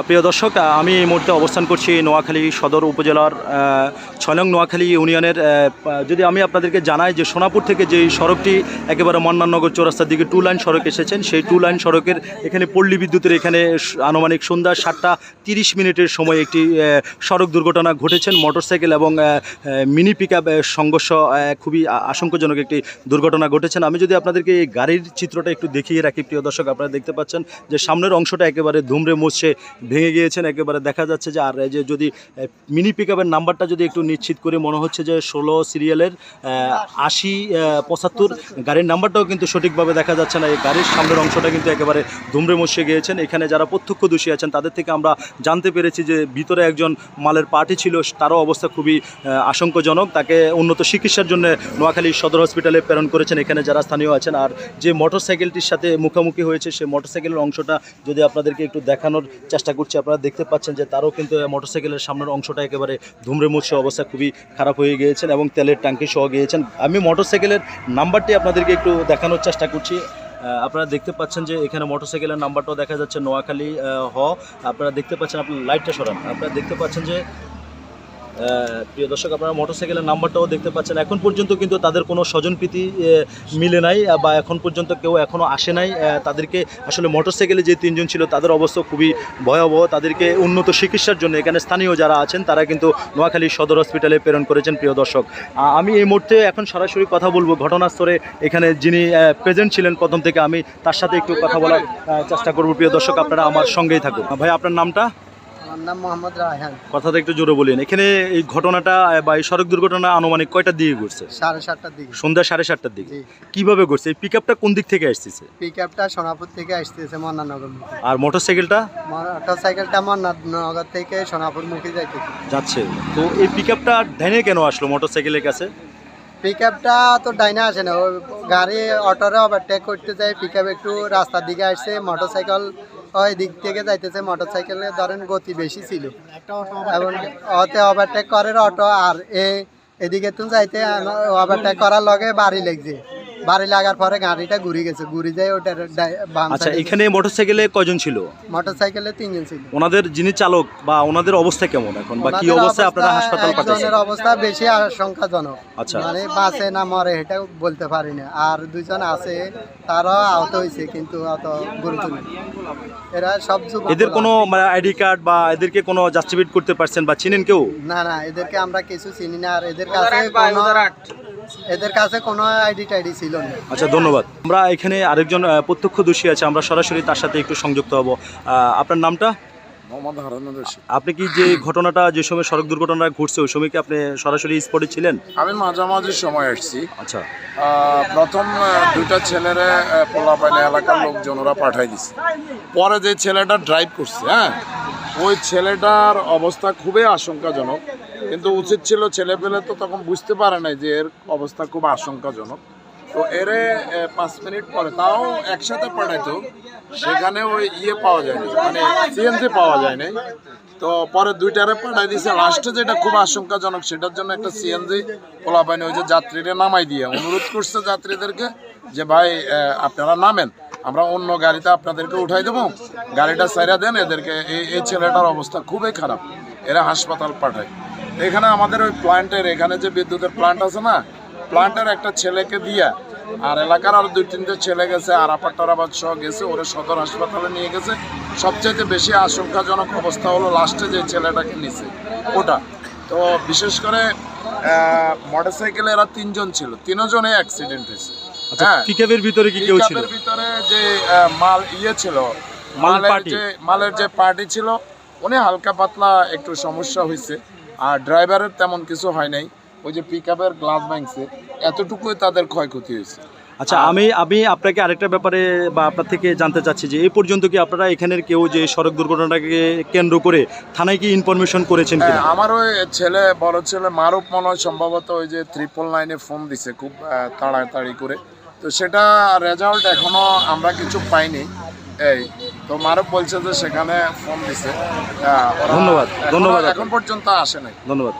প্রিয় দর্শক আমি এই মুহূর্তে অবস্থান করছি নোয়াখালী সদর উপজেলার আহ, ছয় নং নোয়াখালী ইউনিয়নের যদি আমি আপনাদেরকে জানাই যে সোনাপুর থেকে যে সড়কটি একেবারে মন্নাননগর চৌরাস্তার দিকে টু লাইন সড়ক এসেছেন সেই টু লাইন সড়কের এখানে পল্লী বিদ্যুতের এখানে আনুমানিক সন্ধ্যা সাতটা তিরিশ মিনিটের সময় একটি সড়ক দুর্ঘটনা ঘটেছেন। মোটরসাইকেল এবং মিনি পিক আপ সংঘর্ষ খুবই আশঙ্কাজনক একটি দুর্ঘটনা ঘটেছেন। আমি যদি আপনাদেরকে এই গাড়ির চিত্রটা একটু দেখিয়ে রাখি প্রিয় দর্শক আপনারা দেখতে পাচ্ছেন যে সামনের অংশটা একেবারে ধুমড়ে মুছছে ভেঙে গিয়েছেন, একেবারে দেখা যাচ্ছে যে আর এই যে যদি মিনি পিক নাম্বারটা যদি একটু নিশ্চিত করে, মনে হচ্ছে যে ষোলো সিরিয়ালের আশি পঁচাত্তর গাড়ির নাম্বারটাও কিন্তু সঠিকভাবে দেখা যাচ্ছে না। এই গাড়ির সামনের অংশটা কিন্তু একেবারে ধুমড়ে মুছে গিয়েছেন। এখানে যারা প্রত্যক্ষদর্শী আছেন, তাদের থেকে আমরা জানতে পেরেছি যে ভিতরে একজন মালের পার্টি ছিল, তারও অবস্থা খুবই আশঙ্কাজনক। তাকে উন্নত চিকিৎসার জন্য নোয়াখালী সদর হসপিটালে প্রেরণ করেছেন। এখানে যারা স্থানীয় আছেন, আর যে মোটরসাইকেলটির সাথে মুখোমুখি হয়েছে সেই মোটরসাইকেলের অংশটা যদি আপনাদেরকে একটু দেখানোর চেষ্টা করছি আপনারা দেখতে পাচ্ছেন যে তারও কিন্তু মোটরসাইকেলের সামনের অংশটা একেবারে ধুমরে মুছে অবস্থা খুবই খারাপ হয়ে গিয়েছেন এবং তেলের ট্যাঙ্কি সহ গিয়েছেন। আমি মোটরসাইকেলের নাম্বারটি আপনাদেরকে একটু দেখানোর চেষ্টা করছি। আপনারা দেখতে পাচ্ছেন যে এখানে মোটরসাইকেলের নাম্বারটাও দেখা যাচ্ছে নোয়াখালী হ। আপনারা দেখতে পাচ্ছেন আপনার লাইটটা সরান। আপনারা দেখতে পাচ্ছেন যে প্রিয় দর্শক, আপনারা মোটরসাইকেলের নাম্বারটাও দেখতে পাচ্ছেন। এখন পর্যন্ত কিন্তু তাদের কোনো স্বজনপ্রীতি মিলে নাই বা এখন পর্যন্ত কেউ এখনও আসে নাই। তাদেরকে আসলে মোটরসাইকেলে যে তিনজন ছিল, তাদের অবস্থা খুবই ভয়াবহ। তাদেরকে উন্নত চিকিৎসার জন্য এখানে স্থানীয় যারা আছেন, তারা কিন্তু নোয়াখালী সদর হসপিটালে প্রেরণ করেছেন, প্রিয় দর্শক। আমি এই মুহূর্তে এখন সরাসরি কথা বলব ঘটনাস্থলে। এখানে যিনি প্রেজেন্ট ছিলেন প্রথম থেকে, আমি তার সাথে একটু কথা বলার চেষ্টা করব, প্রিয় দর্শক, আপনারা আমার সঙ্গেই থাকুন। ভাই, আপনার নামটা? আমার নাম মোহাম্মদ রায়হান। কথাটা একটু জোরে বলেন এখানে এই ঘটনাটা বা এই সড়ক দুর্ঘটনা আনুমানিক কয়টার দিকে ঘটছে? সাড়ে সাতটার দিকে। সন্ধ্যা সাড়ে সাতটার দিকে। কীভাবে ঘটছে? এই পিক কোন দিক থেকে আসতেছে? পিক আপটা সোনাপুর থেকে আসতেছে মন্নানগর আর মোটরসাইকেলটা মন্নানগর থেকে সোনাপুর মুখী যাইতেছে। যাচ্ছে। তো এই পিক আপটা ডাইনে কেন আসলো মোটরসাইকেলের কাছে? পিক আপটা তো ডাইনে আসে না। গাড়ি অটোরে ওভারটেক করতে যায়। পিক আপ একটু রাস্তার দিকে আসছে। মোটর সাইকেল ওই দিক থেকে যাইতেছে মোটর সাইকেলে ধরেন গতি বেশি ছিল। এবং ওতে ওভারটেক করে অটো, আর এ এদিকে তো যাইতে ওভারটেক করার লগে বাড়ি লেগছে। বাড়ি লাগার পরে গাড়িটা ঘুরে গেছে। ঘুরে যায় ওটার বাম আচ্ছা এখানে মোটরসাইকেলে কয়জন ছিল? মোটর সাইকেলে তিনজন ছিল। ওনাদের যিনি চালক বা ওনাদের অবস্থা কেমন এখন? বা কি অবস্থায় আপনারা অবস্থা- হাসপাতাল পাঠাচ্ছেন? অবস্থা বেশি আশঙ্কাজনক। আচ্ছা। মানে বাঁচে না মরে এটা বলতে পারি না। আর দুজন আছে তারা আহত হয়েছে কিন্তু অত গুরুত্ব এরা সব এদের কোনো আইডি কার্ড বা এদেরকে কোনো জাস্টিফিট করতে পারছেন বা চিনেন কেউ? না না এদেরকে আমরা কিছু চিনি না। আর এদের কাছে কোনো এদের কাছে কোনো আইডি টাইডি ছিল না। আচ্ছা ধন্যবাদ। আমরা এখানে আরেকজন প্রত্যক্ষদর্শী আছে আমরা সরাসরি তার সাথে একটু সংযুক্ত হব। আপনার নামটা? আপনি কি যে ঘটনাটা যে সময় সড়ক দুর্ঘটনা ঘটছে ওই সময় কি আপনি সরাসরি স্পটে ছিলেন? আমি মাঝামাঝি সময় আসছি। আচ্ছা। প্রথম দুইটা ছেলেরে পোলাপাইনে এলাকার লোকজন ওরা পাঠাই দিছে। পরে যে ছেলেটা ড্রাইভ করছে হ্যাঁ ওই ছেলেটার অবস্থা খুবই আশঙ্কাজনক। কিন্তু উচিত ছিল ছেলে পেলে তো তখন বুঝতে পারে নাই যে এর অবস্থা খুব আশঙ্কাজনক। তো এরে পাঁচ মিনিট পরে, তাও একসাথে পাঠাইতো, সেখানে ওই ইয়ে পাওয়া যায়নি মানে সিএনজি পাওয়া যায় নাই তো পরে দুইটারে পাঠাই দিয়েছে লাস্টে যেটা খুব আশঙ্কাজনক, সেটার জন্য একটা সিএনজি পোলাপাইনি ওই যে যাত্রীরা নামাই দিয়ে অনুরোধ করছে যাত্রীদেরকে যে, ভাই আপনারা নামেন, আমরা অন্য গাড়িতে আপনাদেরকে উঠাই দেবো, গাড়িটা সাইরা দেন, এদেরকে এই ছেলেটার অবস্থা খুবই খারাপ। এরা হাসপাতাল পাঠায়। এখানে আমাদের ওই প্ল্যান্টের এখানে যে বিদ্যুতের প্ল্যান্ট আছে না প্ল্যান্টের একটা ছেলেকে দিয়া আর এলাকার আর দুই তিনটে ছেলে গেছে আর আপাটারাবাদ সহ গেছে ওরা সদর হাসপাতালে নিয়ে গেছে। সবচাইতে বেশি আশঙ্কাজনক অবস্থা হলো লাস্টে যে ছেলেটাকে নিছে ওটা। তো বিশেষ করে মোটর সাইকেলে এরা তিনজন ছিল তিনজনে অ্যাক্সিডেন্ট হয়েছে। আচ্ছা হ্যাঁ। পিকআপের ভিতরে কি কেউ ছিল? ভিতরে যে মাল ইয়ে ছিল মালের যে মালের যে পার্টি ছিল উনি হালকা পাতলা একটু সমস্যা হয়েছে আর ড্রাইভারের তেমন কিছু হয় নাই। ওই যে পিক আপের গ্লাস ভাঙছে এতটুকুই তাদের ক্ষয়ক্ষতি হয়েছে। আচ্ছা আমি আমি আপনাকে আরেকটা ব্যাপারে বা আপনার থেকে জানতে চাচ্ছি যে এই পর্যন্ত কি আপনারা এখানের কেউ যে সড়ক দুর্ঘটনাটাকে কেন্দ্র করে থানায় কি ইনফরমেশন করেছেন হ্যাঁ, আমার ওই ছেলে বড় ছেলে মারুফ মনে হয় সম্ভবত ওই যে ত্রিপল নাইনে ফোন দিছে খুব তাড়াতাড়ি করে। তো সেটা রেজাল্ট এখনও আমরা কিছু পাইনি। এই তো মারব বলছে যে সেখানে ফোন দিছে। ধন্যবাদ, ধন্যবাদ এখন পর্যন্ত আসে নাই। ধন্যবাদ।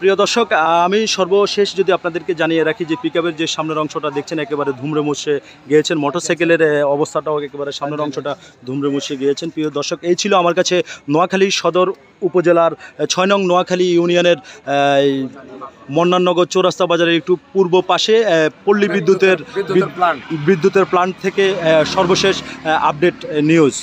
প্রিয় দর্শক আমি সর্বশেষ যদি আপনাদেরকে জানিয়ে রাখি যে পিকআপের যে সামনের অংশটা দেখছেন একেবারে ধুমড়ে মুছে গিয়েছেন। মোটরসাইকেলের সাইকেলের অবস্থাটাও একেবারে সামনের অংশটা ধুমড়ে মুছে গিয়েছেন। প্রিয় দর্শক এই ছিল আমার কাছে নোয়াখালী সদর উপজেলার ছয় নং নোয়াখালী ইউনিয়নের মন্নাননগর চৌরাস্তা বাজারের একটু পূর্ব পাশে পল্লী বিদ্যুতের বিদ্যুতের। প্লান্ট থেকে সর্বশেষ আপডেট নিউজ